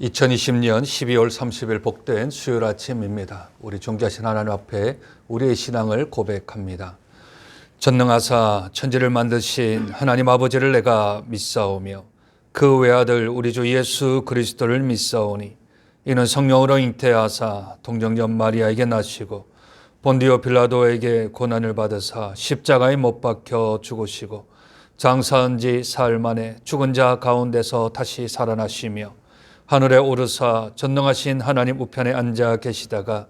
2020년 12월 30일 복된 수요일 아침입니다. 우리 존귀하신 하나님 앞에 우리의 신앙을 고백합니다. 전능하사 천지를 만드신 하나님 아버지를 내가 믿사오며 그 외아들 우리 주 예수 그리스도를 믿사오니 이는 성령으로 잉태하사 동정녀 마리아에게 나시고 본디오 빌라도에게 고난을 받으사 십자가에 못 박혀 죽으시고 장사한 지 사흘 만에 죽은 자 가운데서 다시 살아나시며 하늘에 오르사 전능하신 하나님 우편에 앉아 계시다가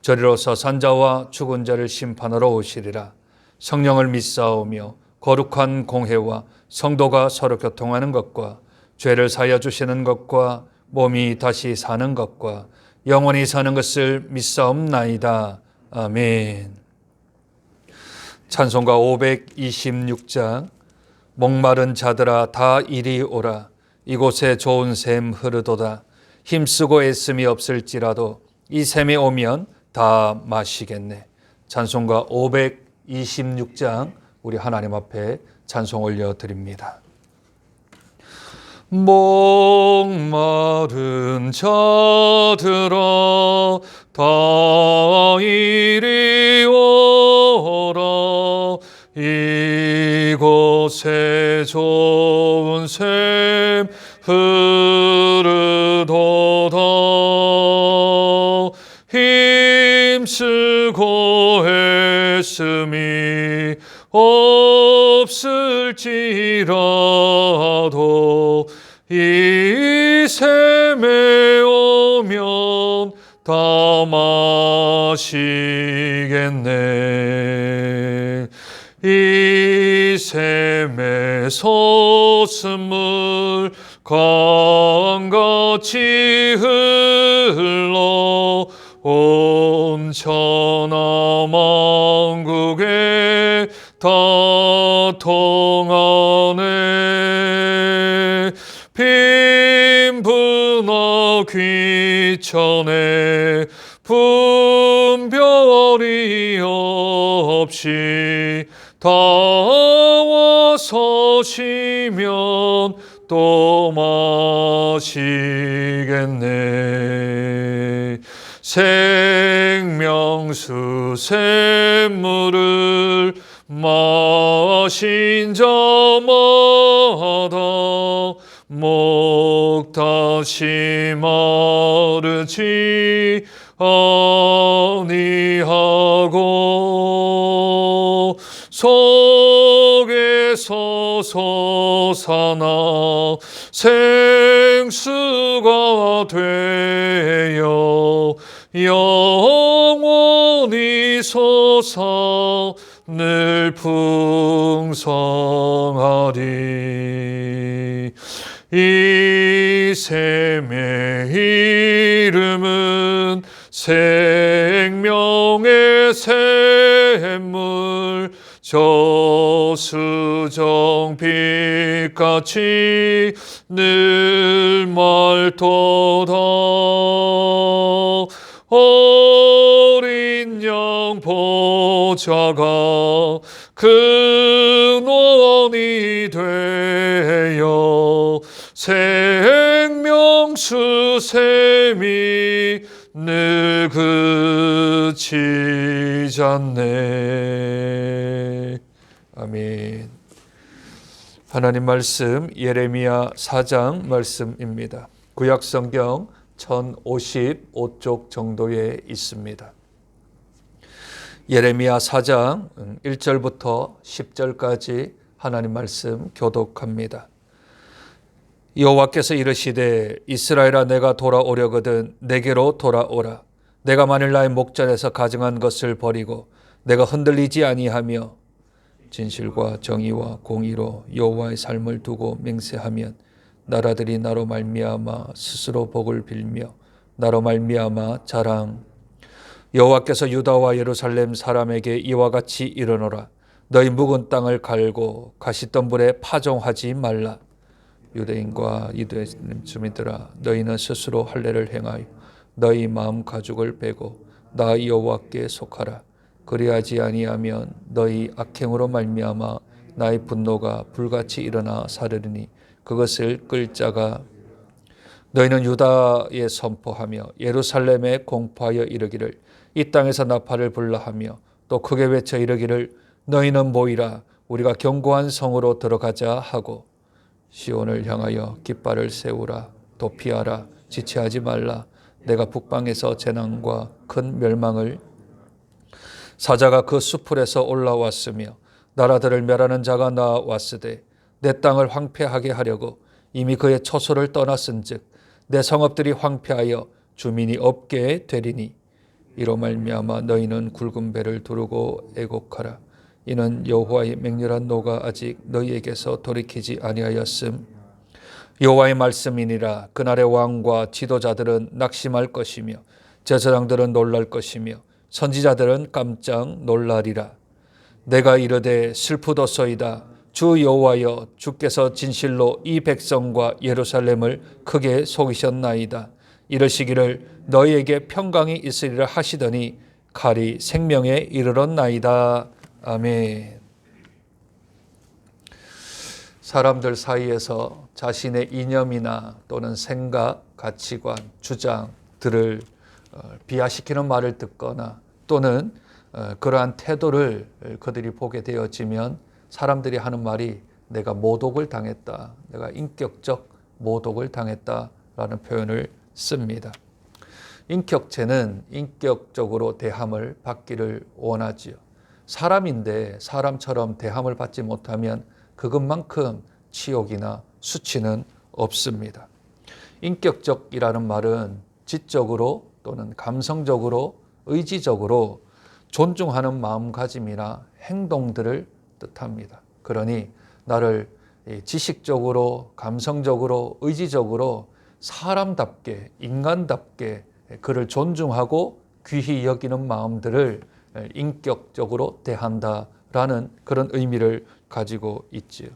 저리로서 산자와 죽은 자를 심판하러 오시리라. 성령을 믿사오며 거룩한 공회와 성도가 서로 교통하는 것과 죄를 사여 주시는 것과 몸이 다시 사는 것과 영원히 사는 것을 믿사옵나이다. 아멘. 찬송가 526장 목마른 자들아 다 이리 오라 이곳에 좋은 샘 흐르도다. 힘쓰고 애씀이 없을지라도 이 샘에 오면 다 마시겠네. 찬송가 526장 우리 하나님 앞에 찬송 올려 드립니다. 목마른 자들아 다 이리 오라 이곳에 좋은 샘 흐르도다 힘쓰고 애씀이 없을지라도 이 샘에 오면 다 마시겠네. 이 샘에 솟음물 강같이 흘러 온 천하 만국에 다 통하네. 빈부나 귀천에 분별이 없이 다 쉬면 또 마시겠네. 생명수 샘물을 마신 자마다 목 다시 마르지 아니하고 속에서 솟아나 생수가 되어 영원히 솟아 늘 풍성하리. 이 샘의 이름은 생 명의 샘물 저 수정 빛같이 늘 맑도다. 어린 양 보좌가 근원이 되어 생명수 샘이 늘 그치지 않네 아멘 하나님 말씀 예레미야 4장 말씀입니다 구약 성경 1055쪽 정도에 있습니다. 예레미야 4장 1절부터 10절까지 하나님 말씀 교독합니다. 여호와께서 이르시되 이스라엘아 내가 돌아오려거든 내게로 돌아오라. 내가 만일 나의 목전에서 가증한 것을 버리고 내가 흔들리지 아니하며 진실과 정의와 공의로 여호와의 삶을 두고 맹세하면 나라들이 나로 말미암아 스스로 복을 빌며 나로 말미암아 자랑. 여호와께서 유다와 예루살렘 사람에게 이와 같이 이르노라. 너희 묵은 땅을 갈고 가시덤불에 파종하지 말라 유대인과 이두인 주민들아 너희는 스스로 할례를 행하여 너희 마음 가죽을 빼고 나 여호와께 속하라. 그리하지 아니하면 너희 악행으로 말미암아 나의 분노가 불같이 일어나 사르리니 그것을 끌 자가 너희는 유다에 선포하며 예루살렘에 공포하여 이르기를 이 땅에서 나팔을 불라 하며 또 크게 외쳐 이르기를 너희는 모이라. 우리가 견고한 성으로 들어가자 하고 시온을 향하여 깃발을 세우라 도피하라 지체하지 말라. 내가 북방에서 재난과 큰 멸망을 사자가 그 수풀에서 올라왔으며 나라들을 멸하는 자가 나왔으되 내 땅을 황폐하게 하려고 이미 그의 처소를 떠났은즉 내 성읍들이 황폐하여 주민이 없게 되리니. 이로 말미암아 너희는 굵은 배를 두르고 애곡하라 이는 여호와의 맹렬한 노가 아직 너희에게서 돌이키지 아니하였음. 여호와의 말씀이니라. 그날의 왕과 지도자들은 낙심할 것이며 제사장들은 놀랄 것이며 선지자들은 깜짝 놀라리라. 내가 이르되 슬프도소이다. 주 여호와여 주께서 진실로 이 백성과 예루살렘을 크게 속이셨나이다. 이르시기를 너희에게 평강이 있으리라 하시더니 칼이 생명에 이르렀나이다 아멘 사람들 사이에서 자신의 이념이나 또는 생각, 가치관, 주장들을 어, 비하시키는 말을 듣거나 또는 어, 그러한 태도를 그들이 보게 되어지면 사람들이 하는 말이 내가 모독을 당했다. 내가 인격적 모독을 당했다라는 표현을 씁니다. 인격체는 인격적으로 대함을 받기를 원하지요. 사람인데 사람처럼 대함을 받지 못하면 그것만큼 치욕이나 수치는 없습니다. 인격적이라는 말은 지적으로 또는 감성적으로 의지적으로 존중하는 마음가짐이나 행동들을 뜻합니다. 그러니 나를 지식적으로, 감성적으로, 의지적으로 사람답게, 인간답게 그를 존중하고 귀히 여기는 마음들을 인격적으로 대한다라는 그런 의미를 가지고 있지요.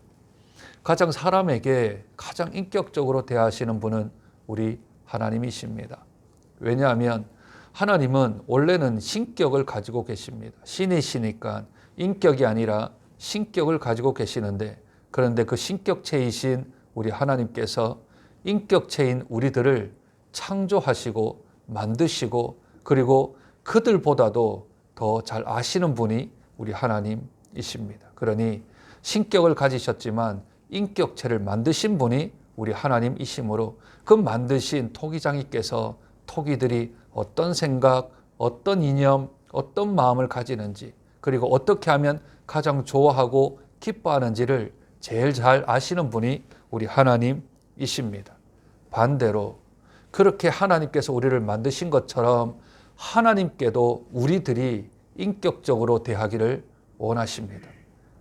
가장 사람에게 가장 인격적으로 대하시는 분은 우리 하나님이십니다. 왜냐하면 하나님은 원래는 신격을 가지고 계십니다. 신이시니까 인격이 아니라 신격을 가지고 계시는데 그런데 그 신격체이신 우리 하나님께서 인격체인 우리들을 창조하시고 만드시고 그리고 그들보다도 더 잘 아시는 분이 우리 하나님이십니다. 그러니 신격을 가지셨지만 인격체를 만드신 분이 우리 하나님이시므로 그 만드신 토기장이께서 토기들이 어떤 생각, 어떤 이념, 어떤 마음을 가지는지 그리고 어떻게 하면 가장 좋아하고 기뻐하는지를 제일 잘 아시는 분이 우리 하나님이십니다. 반대로 그렇게 하나님께서 우리를 만드신 것처럼 하나님께도 우리들이 인격적으로 대하기를 원하십니다.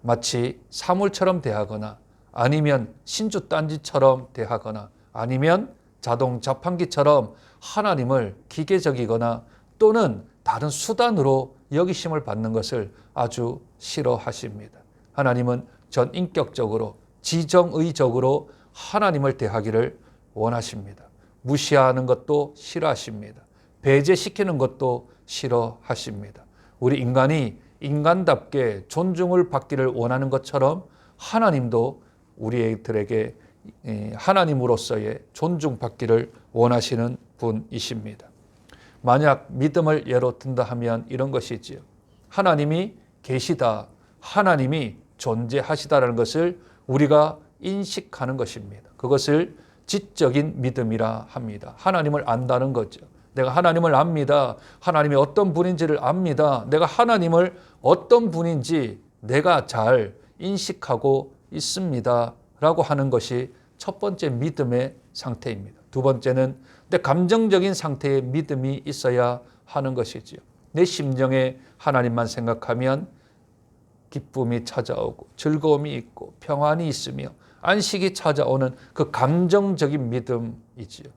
마치 사물처럼 대하거나 아니면 신주 딴지처럼 대하거나 아니면 자동 자판기처럼 하나님을 기계적이거나 또는 다른 수단으로 여기심을 받는 것을 아주 싫어하십니다. 하나님은 전 인격적으로 지정의적으로 하나님을 대하기를 원하십니다. 무시하는 것도 싫어하십니다. 배제시키는 것도 싫어하십니다. 우리 인간이 인간답게 존중을 받기를 원하는 것처럼 하나님도 우리들에게 하나님으로서의 존중받기를 원하시는 분이십니다. 만약 믿음을 예로 든다 하면 이런 것이지요. 하나님이 계시다. 하나님이 존재하시다라는 것을 우리가 인식하는 것입니다. 그것을 지적인 믿음이라 합니다. 하나님을 안다는 거죠. 내가 하나님을 압니다. 하나님이 어떤 분인지를 압니다. 내가 하나님을 어떤 분인지 내가 잘 인식하고 있습니다. 라고 하는 것이 첫 번째 믿음의 상태입니다. 두 번째는 내 감정적인 상태의 믿음이 있어야 하는 것이지요. 내 심정에 하나님만 생각하면 기쁨이 찾아오고 즐거움이 있고 평안이 있으며 안식이 찾아오는 그 감정적인 믿음이지요.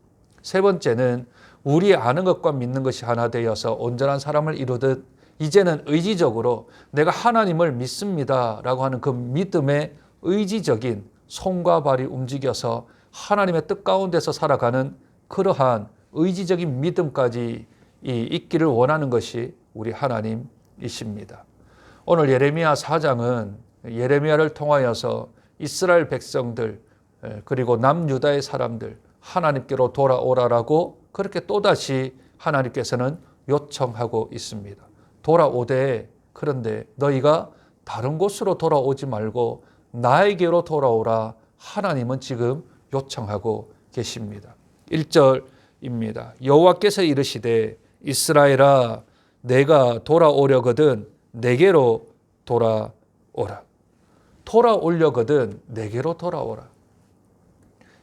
세 번째는 우리 아는 것과 믿는 것이 하나 되어서 온전한 사람을 이루듯 이제는 의지적으로 내가 하나님을 믿습니다 라고 하는 그 믿음의 의지적인 손과 발이 움직여서 하나님의 뜻 가운데서 살아가는 그러한 의지적인 믿음까지 있기를 원하는 것이 우리 하나님이십니다. 오늘 예레미야 4장은 예레미야를 통하여서 이스라엘 백성들 그리고 남유다의 사람들 하나님께로 돌아오라라고 그렇게 또다시 하나님께서는 요청하고 있습니다. 돌아오되 그런데 너희가 다른 곳으로 돌아오지 말고 나에게로 돌아오라 하나님은 지금 요청하고 계십니다. 1절입니다. 여호와께서 이르시되 이스라엘아 내가 돌아오려거든 내게로 돌아오라. 돌아오려거든 내게로 돌아오라.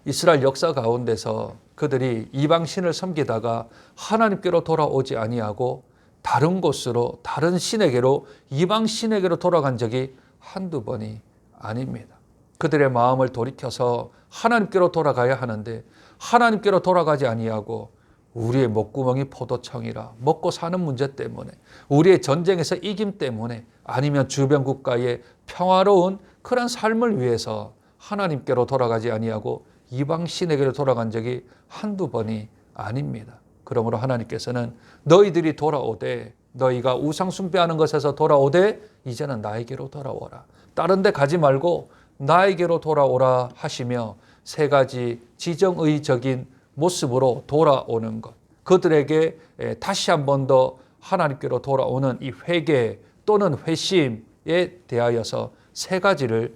이스라엘 역사 가운데서 그들이 이방 신을 섬기다가 하나님께로 돌아오지 아니하고 다른 곳으로 다른 신에게로 이방 신에게로 돌아간 적이 한두 번이 아닙니다. 그들의 마음을 돌이켜서 하나님께로 돌아가야 하는데 하나님께로 돌아가지 아니하고 우리의 목구멍이 포도청이라 먹고 사는 문제 때문에 우리의 전쟁에서 이김 때문에 아니면 주변 국가의 평화로운 그런 삶을 위해서 하나님께로 돌아가지 아니하고 이방 신에게로 돌아간 적이 한두 번이 아닙니다. 그러므로 하나님께서는 너희들이 돌아오되 너희가 우상 숭배하는 것에서 돌아오되 이제는 나에게로 돌아오라. 다른 데 가지 말고 나에게로 돌아오라 하시며 세 가지 지정의적인 모습으로 돌아오는 것. 그들에게 다시 한 번 더 하나님께로 돌아오는 이 회개 또는 회심에 대하여서 세 가지를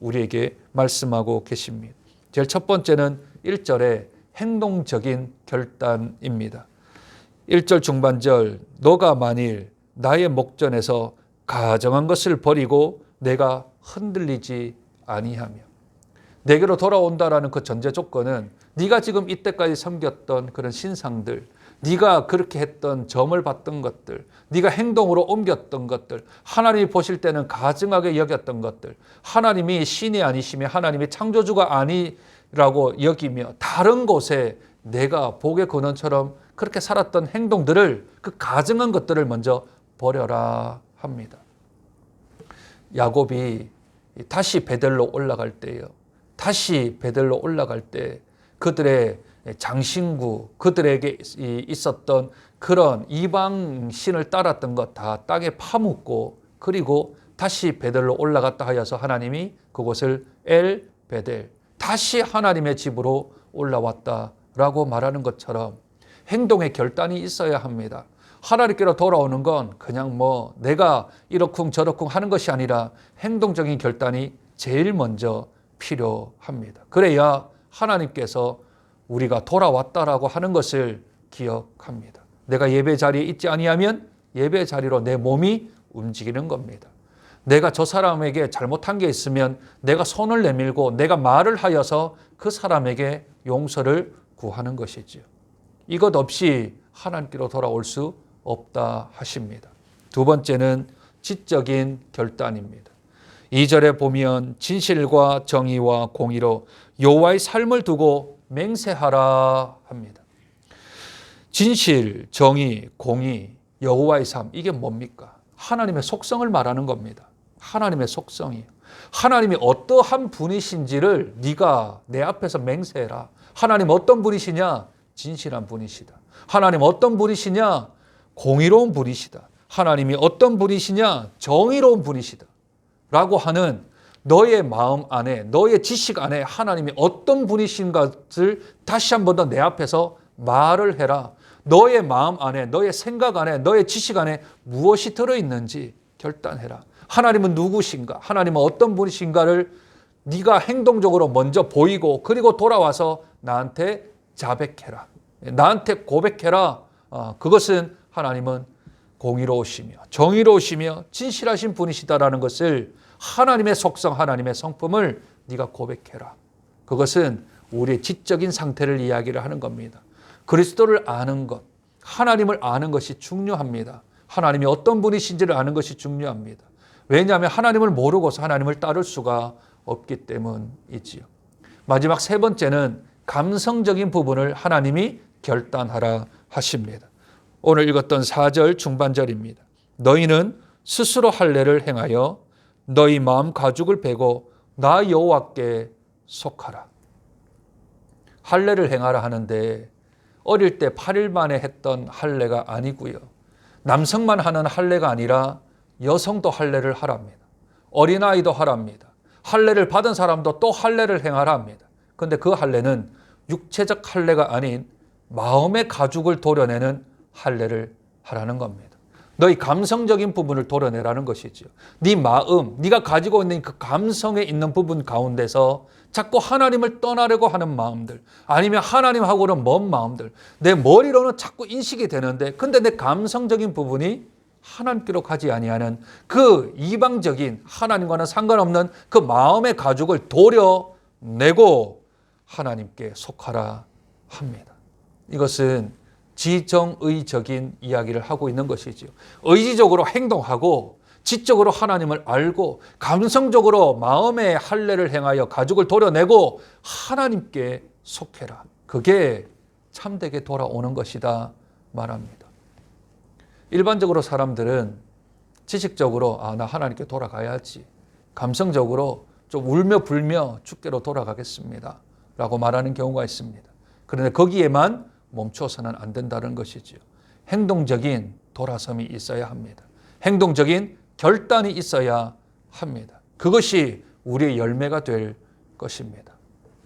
우리에게 말씀하고 계십니다. 제일 첫 번째는 1절에 행동적인 결단입니다. 1절 중반절 너가 만일 나의 목전에서 가정한 것을 버리고 내가 흔들리지 아니하며 내게로 돌아온다라는 그 전제 조건은 네가 지금 이때까지 섬겼던 그런 신상들 네가 그렇게 했던 점을 봤던 것들, 네가 행동으로 옮겼던 것들, 하나님이 보실 때는 가증하게 여겼던 것들, 하나님이 신이 아니시며 하나님이 창조주가 아니라고 여기며 다른 곳에 내가 복의 근원처럼 그렇게 살았던 행동들을 그 가증한 것들을 먼저 버려라 합니다. 야곱이 다시 베델로 올라갈 때요. 다시 베델로 올라갈 때 그들의 장신구 그들에게 있었던 그런 이방 신을 따랐던 것 다 땅에 파묻고 그리고 다시 베델로 올라갔다 하여서 하나님이 그곳을 엘 베델 다시 하나님의 집으로 올라왔다라고 말하는 것처럼 행동의 결단이 있어야 합니다. 하나님께로 돌아오는 건 그냥 뭐 내가 이러쿵 저러쿵 하는 것이 아니라 행동적인 결단이 제일 먼저 필요합니다. 그래야 하나님께서 우리가 돌아왔다라고 하는 것을 기억합니다. 내가 예배 자리에 있지 아니하면 예배 자리로 내 몸이 움직이는 겁니다. 내가 저 사람에게 잘못한 게 있으면 내가 손을 내밀고 내가 말을 하여서 그 사람에게 용서를 구하는 것이지요. 이것 없이 하나님께로 돌아올 수 없다 하십니다. 두 번째는 지적인 결단입니다. 2절에 보면 진실과 정의와 공의로 여호와의 삶을 두고 맹세하라 합니다. 진실, 정의, 공의, 여호와의 삶 이게 뭡니까? 하나님의 속성을 말하는 겁니다. 하나님의 속성이에요. 하나님이 어떠한 분이신지를 네가 내 앞에서 맹세해라. 하나님 어떤 분이시냐? 진실한 분이시다. 하나님 어떤 분이시냐? 공의로운 분이시다. 하나님이 어떤 분이시냐? 정의로운 분이시다. 라고 하는 너의 마음 안에, 너의 지식 안에 하나님이 어떤 분이신 것을 다시 한 번 더 내 앞에서 말을 해라. 너의 마음 안에, 너의 생각 안에, 너의 지식 안에 무엇이 들어있는지 결단해라. 하나님은 누구신가? 하나님은 어떤 분이신가를 네가 행동적으로 먼저 보이고 그리고 돌아와서 나한테 자백해라. 나한테 고백해라. 어, 그것은 하나님은 공의로우시며 정의로우시며 진실하신 분이시다라는 것을 하나님의 속성, 하나님의 성품을 네가 고백해라. 그것은 우리의 지적인 상태를 이야기를 하는 겁니다. 그리스도를 아는 것, 하나님을 아는 것이 중요합니다. 하나님이 어떤 분이신지를 아는 것이 중요합니다. 왜냐하면 하나님을 모르고서 하나님을 따를 수가 없기 때문이지요. 마지막 세 번째는 감성적인 부분을 하나님이 결단하라 하십니다. 오늘 읽었던 4절 중반절입니다. 너희는 스스로 할례를 행하여 너희 마음 가죽을 베고 나 여호와께 속하라. 할례를 행하라 하는데 어릴 때 8일 만에 했던 할례가 아니고요. 남성만 하는 할례가 아니라 여성도 할례를 하랍니다. 어린아이도 하랍니다. 할례를 받은 사람도 또 할례를 행하라 합니다. 근데 그 할례는 육체적 할례가 아닌 마음의 가죽을 도려내는 할례를 하라는 겁니다. 너희 감성적인 부분을 도려내라는 것이지요. 네 마음, 네가 가지고 있는 그 감성에 있는 부분 가운데서 자꾸 하나님을 떠나려고 하는 마음들, 아니면 하나님하고는 먼 마음들, 내 머리로는 자꾸 인식이 되는데, 근데 내 감성적인 부분이 하나님께로 가지 아니하는 그 이방적인 하나님과는 상관없는 그 마음의 가죽을 도려내고 하나님께 속하라 합니다. 이것은 지정의적인 이야기를 하고 있는 것이지요. 의지적으로 행동하고 지적으로 하나님을 알고 감성적으로 마음의 할례를 행하여 가죽을 도려내고 하나님께 속해라. 그게 참되게 돌아오는 것이다 말합니다. 일반적으로 사람들은 지식적으로 아 나 하나님께 돌아가야지. 감성적으로 좀 울며 불며 주께로 돌아가겠습니다. 라고 말하는 경우가 있습니다. 그런데 거기에만 멈춰서는 안 된다는 것이지요. 행동적인 돌아섬이 있어야 합니다. 행동적인 결단이 있어야 합니다. 그것이 우리의 열매가 될 것입니다.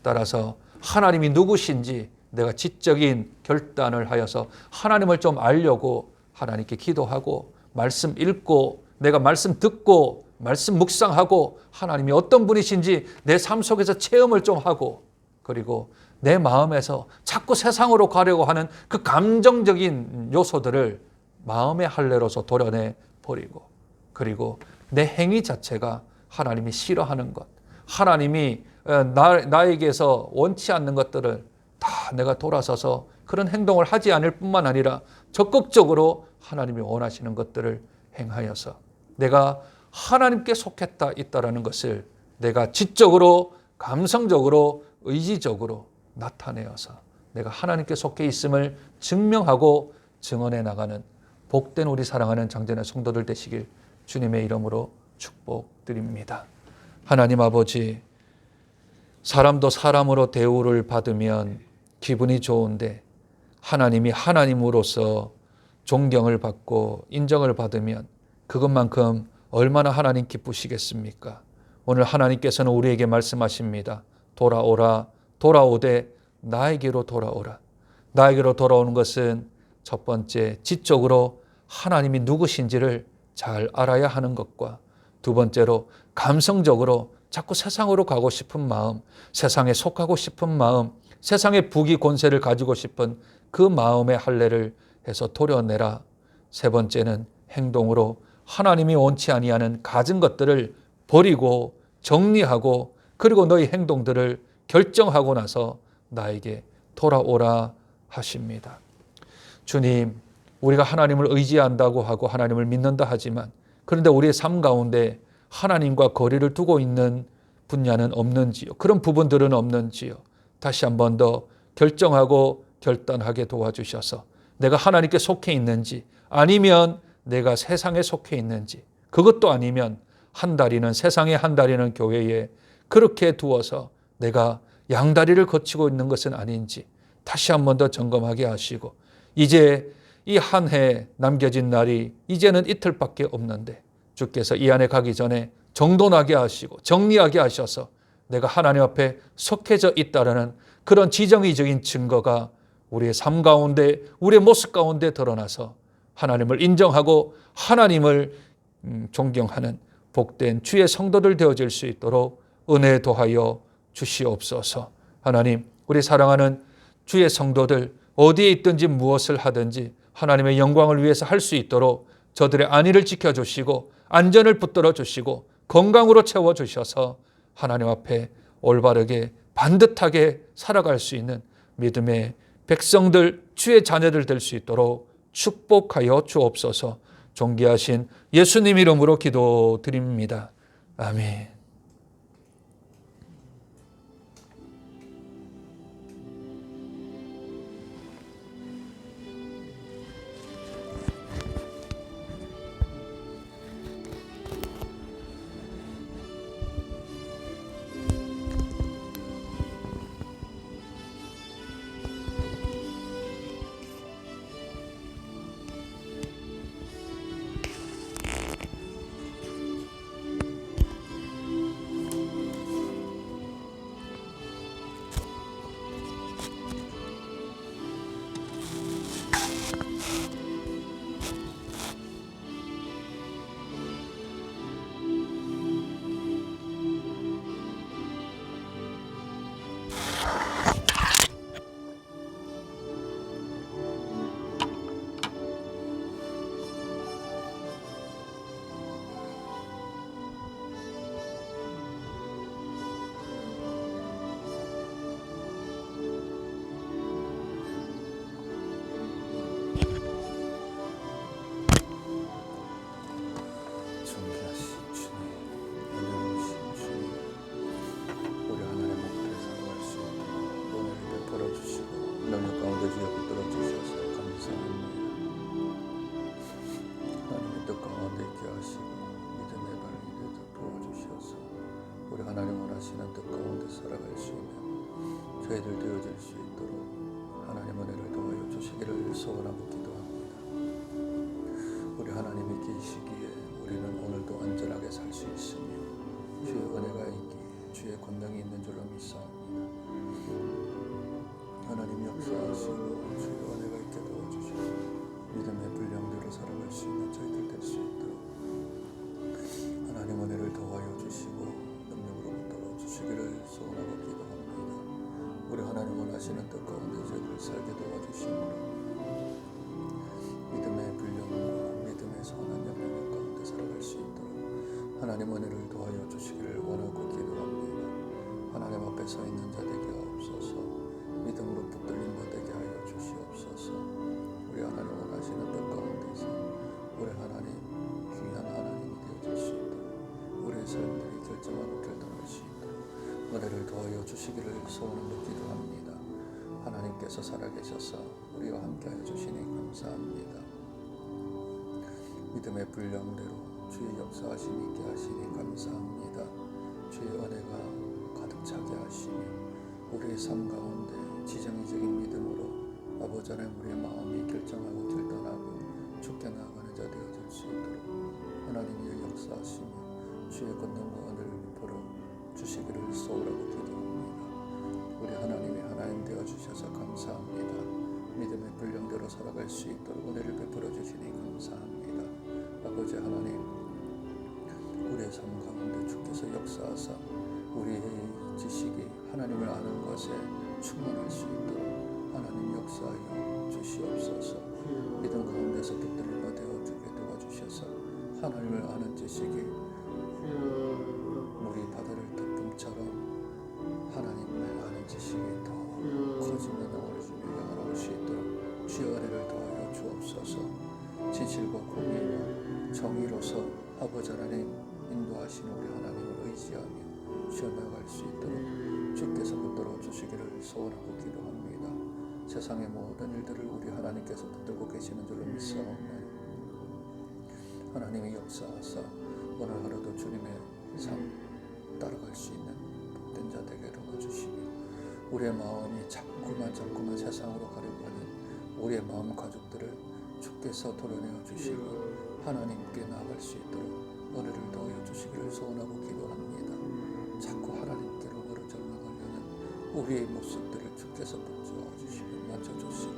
따라서 하나님이 누구신지 내가 지적인 결단을 하여서 하나님을 좀 알려고 하나님께 기도하고 말씀 읽고 내가 말씀 듣고 말씀 묵상하고 하나님이 어떤 분이신지 내 삶 속에서 체험을 좀 하고 그리고 내 마음에서 자꾸 세상으로 가려고 하는 그 감정적인 요소들을 마음의 할례로서 도려내 버리고 그리고 내 행위 자체가 하나님이 싫어하는 것, 하나님이 어, 나, 나에게서 원치 않는 것들을 다 내가 돌아서서 그런 행동을 하지 않을 뿐만 아니라 적극적으로 하나님이 원하시는 것들을 행하여서 내가 하나님께 속했다 있다라는 것을 내가 지적으로 감성적으로 의지적으로 나타내어서 내가 하나님께 속해 있음을 증명하고 증언해 나가는 복된 우리 사랑하는 장전의 성도들 되시길 주님의 이름으로 축복드립니다. 하나님 아버지, 사람도 사람으로 대우를 받으면 기분이 좋은데 하나님이 하나님으로서 존경을 받고 인정을 받으면 그것만큼 얼마나 하나님 기쁘시겠습니까? 오늘 하나님께서는 우리에게 말씀하십니다. 돌아오라, 돌아오되 나에게로 돌아오라. 나에게로 돌아오는 것은 첫 번째 지적으로 하나님이 누구신지를 잘 알아야 하는 것과 두 번째로 감성적으로 자꾸 세상으로 가고 싶은 마음, 세상에 속하고 싶은 마음, 세상의 부귀 권세를 가지고 싶은 그 마음의 할례를 해서 도려내라. 세 번째는 행동으로 하나님이 원치 아니하는 가진 것들을 버리고 정리하고 그리고 너희 행동들을 결정하고 나서 나에게 돌아오라 하십니다. 주님, 우리가 하나님을 의지한다고 하고 하나님을 믿는다 하지만 그런데 우리의 삶 가운데 하나님과 거리를 두고 있는 분야는 없는지요? 그런 부분들은 없는지요? 다시 한 번 더 결정하고 결단하게 도와주셔서 내가 하나님께 속해 있는지 아니면 내가 세상에 속해 있는지 그것도 아니면 한 다리는 세상에 한 다리는 교회에 그렇게 두어서 내가 양다리를 거치고 있는 것은 아닌지 다시 한 번 더 점검하게 하시고 이제 이 한 해 남겨진 날이 이제는 이틀밖에 없는데 주께서 이 안에 가기 전에 정돈하게 하시고 정리하게 하셔서 내가 하나님 앞에 속해져 있다라는 그런 지정의적인 증거가 우리의 삶 가운데 우리의 모습 가운데 드러나서 하나님을 인정하고 하나님을 음, 존경하는 복된 주의 성도들 되어질 수 있도록 은혜 도하여 주시옵소서. 하나님, 우리 사랑하는 주의 성도들 어디에 있든지 무엇을 하든지 하나님의 영광을 위해서 할 수 있도록 저들의 안위를 지켜 주시고 안전을 붙들어 주시고 건강으로 채워 주셔서 하나님 앞에 올바르게 반듯하게 살아갈 수 있는 믿음의 백성들 주의 자녀들 될 수 있도록 축복하여 주옵소서. 존귀하신 예수님 이름으로 기도드립니다. 아멘. 하나님 은혜를 도하여 주시기를 원하고 기도합니다. 하나님 앞에 서 있는 자 되게 하옵소서 믿음으로 붙들린 자 되게 하여 주시옵소서 우리 하나님 원하시는 뜻 가운데서 우리 하나님 귀한 하나님이 수 있도록 우리의 삶들이 결정하고 결단할 수 있도록 은혜를 도하여 주시기를 소원으로 기도합니다. 하나님께서 살아계셔서 우리와 함께하여 주시니 감사합니다. 믿음의 분량대로 주의 역사하심이 있게 하시니 감사합니다. 주의 은혜가 가득 차게 하시며 우리의 삶 가운데 지정의적인 믿음으로 아버지 하나님 우리의 마음이 결정하고 결단하고 죽게 나아가는 자 되어질 수 있도록 하나님의 역사하시며 주의 권능과 은혜를 베풀어 주시기를 소원하고 기도합니다. 우리 하나님이 하나님 되어 주셔서 감사합니다. 믿음의 분량대로 살아갈 수 있도록 은혜를 베풀어 주시니 감사합니다. 아버지 하나님, 우리의 삶 가운데 주께서 역사하사 우리의 지식이 하나님을 아는 것에 충만할 수 있도록 하나님 역사하여 주시옵소서. 믿음 가운데서 바 되어 주게 도와주셔서 하나님을 아는 지식이 우리 바다를 덮음처럼 하나님을 아는 지식이 더 커지며 나올 주며 영원할 수 있도록 주의 은혜를 더하여 주옵소서 진실과 공의와 정의로서 아버지 하나님 인도하시는 우리 하나님을 의지하며 쉬어나갈 수 있도록 주께서 붙들어 주시기를 소원하고 기도합니다. 세상의 모든 일들을 우리 하나님께서 붙들고 계시는 줄로 믿사옵나니. 하나님의 역사하사 오늘 하루도 주님의 삶 따라갈 수 있는 복된 자 되게 도와주시며 우리의 마음이 자꾸만 자꾸만 세상으로 가려고 하는 우리의 마음 가족들을 주께서 도려내어 주시고 하나님께 나아갈 수 있도록 은혜를 더하여 주시기를 소원하고 기도합니다. 자꾸 하나님께로 나가려는 우리의 모습들을 주께서 붙여 주시고 맞춰 주시고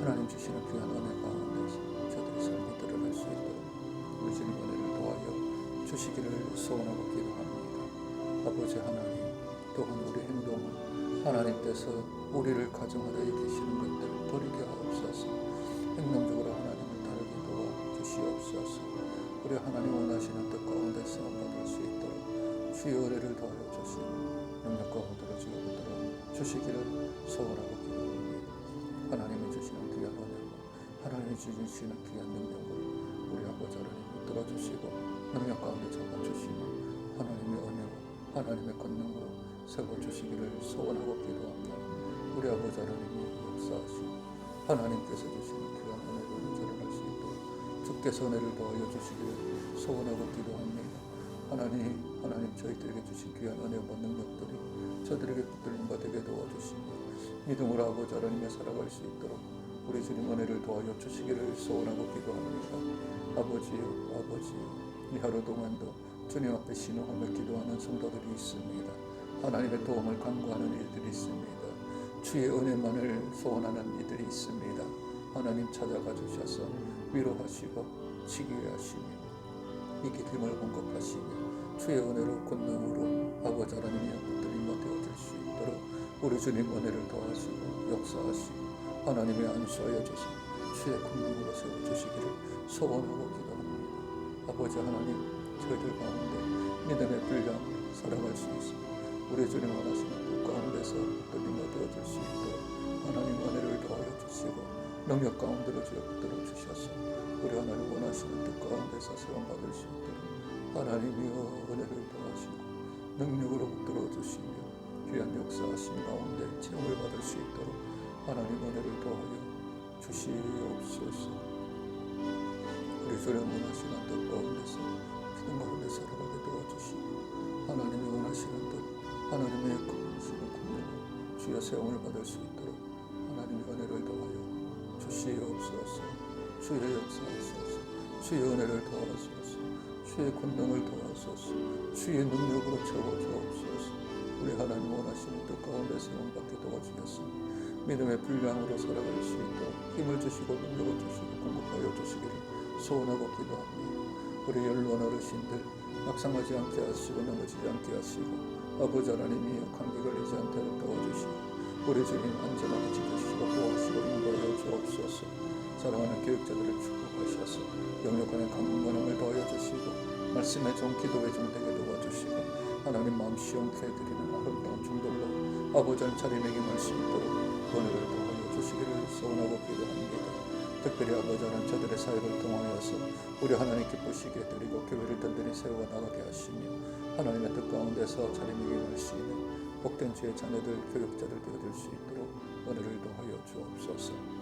하나님 주시는 귀한 은혜 가운데서 저들의 삶이 드러날 수 있도록 주님 은혜를 도와여 주시기를 소원하고 기도합니다. 아버지 하나님 또한 우리 행동을 하나님께서 우리를 가정하여 계시는 것들을 버리게 하옵소서 행동적으로 하나님을 다르게 도와 주시옵소서 우리 하나님 원하시는 뜻 가운데 쓰임 받을 수 있도록 주의 은혜를 더하여 주시고 능력 가운데로 주여 붙들어 주시기를 소원하고 기도합니다 하나님이 주시는 귀한 은혜로 하나님이 주시는 귀한 능력으로 우리 아버지 하나님 붙들어 주시고 능력 가운데 잡아 주시고 하나님의 은혜로 하나님의 권능으로 세워 주시기를 소원하고 기도합니다. 우리 아버지 하나님이 역사하시고 하나님께서 주께서 은혜를 더하여 주시기를 소원하고 기도합니다. 하나님, 하나님 저희들에게 주신 귀한 은혜와 능력들이 저들에게 붙들림 받게 도와주시며 믿음으로 아버지 하나님에 살아갈 수 있도록 우리 주님 은혜를 도와여 주시기를 소원하고 기도합니다. 아버지요, 아버지요, 이 하루 동안도 주님 앞에 신호하며 기도하는 성도들이 있습니다. 하나님의 도움을 간구하는 일들이 있습니다. 주의 은혜만을 소원하는 이들이 있습니다. 하나님 찾아가 주셔서 위로하시고 치유해 하시며 이기 힘을 공급하시며 주의 은혜로 권능으로 아버지 하나님이 붙들림과 되어질 수 있도록 우리 주님 은혜를 더하시고 역사하시고 하나님의 안수하여 주시 주의 권능으로 세워주시기를 소원하고 기도합니다. 아버지 하나님 저희들 가운데 믿음의 분량 살아갈 수 있습니다. 우리 주님 원하시는 뜻 가운데서 붙들림과 되어질 수 있도록 하나님 은혜를 더하여 주시고 능력 가운데로 주여 붙들어 주셔서. 우리 하나님 원하시는 뜻 가운데서 세움받을 수 있도록 하나님이여 은혜를 더하시고 능력으로 붙들어 주시며 귀한 역사하심 가운데 체험을 받을 수 있도록 하나님 은혜를 더하여 주시옵소서. 우리 주님 원하시는 뜻 가운데서 기도 가운데 살아가게 도와주시고 하나님이 원하시는 뜻 하나님의 거룩하시는 공로로 주의 세움을 받을 수 있도록 더하여 주시옵소서. 주의 역사하소서. 주의 은혜를 더하소서. 주의 권능을 더하소서. 주의 능력으로 채워주옵소서. 우리 하나님 원하시는 뜻 가운데 세움 받게 도와주겠습니다 믿음의 분량으로 살아갈 수 있도록 힘을 주시고 능력을 주시고 공급하여 주시기를 소원하고 기도합니다. 우리 연로한 어르신들 낙상하지 않게 하시고 넘어지지 않게 하시고 아버지 하나님이 감기 걸리지 않도록 도와주시고 우리 주님 안전하게 지켜주시고 보호하시고 인도하여 주옵소서. 사랑하는 교육자들을 축복하셔서 영역간의 강건함을 더하여 주시고 말씀의 종 기도의 종 되게 도와주시고 하나님 마음 시원케 해드리는 아름다운 종들로 아버지 한 차림에게 수 있도록 은혜를 더하여 주시기를 소원하고 기도합니다. 특별히 아버지 하나님 저들의 사역을 통하여서 우리 하나님 기쁘시게 드리고 교회를 든든히 세워 나가게 하시며 하나님의 뜻 가운데서 수 있는 복된 주의 자녀들 교육자들 되어줄 수 있도록 은혜를 더하여 주옵소서